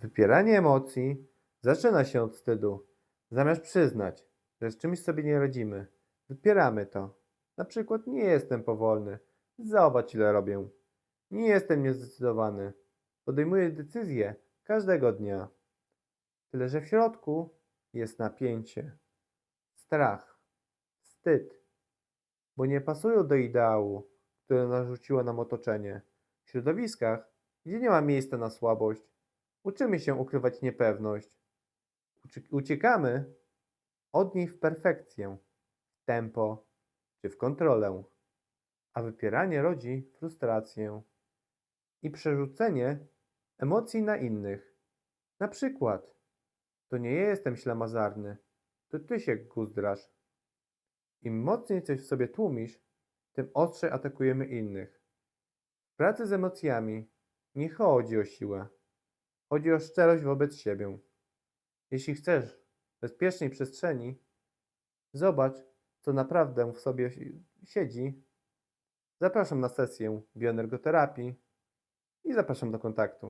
Wypieranie emocji zaczyna się od wstydu. Zamiast przyznać, że z czymś sobie nie radzimy, wypieramy to. Na przykład nie jestem powolny. Zobacz ile robię. Nie jestem niezdecydowany. Podejmuję decyzje każdego dnia. Tyle, że w środku jest napięcie, strach, wstyd, bo nie pasują do ideału, które narzuciło nam otoczenie. W środowiskach, gdzie nie ma miejsca na słabość, uczymy się ukrywać niepewność. Ucie- Uciekamy od niej w perfekcję, w tempo czy w kontrolę, a wypieranie rodzi frustrację i przerzucenie emocji na innych. Na przykład, to nie ja jestem ślamazarny, to ty się guzdrasz. Im mocniej coś w sobie tłumisz, tym ostrzej atakujemy innych. W pracy z emocjami nie chodzi o siłę. Chodzi o szczerość wobec siebie. Jeśli chcesz bezpiecznej przestrzeni, zobacz, co naprawdę w sobie si- siedzi. Zapraszam na sesję bioenergoterapii i zapraszam do kontaktu.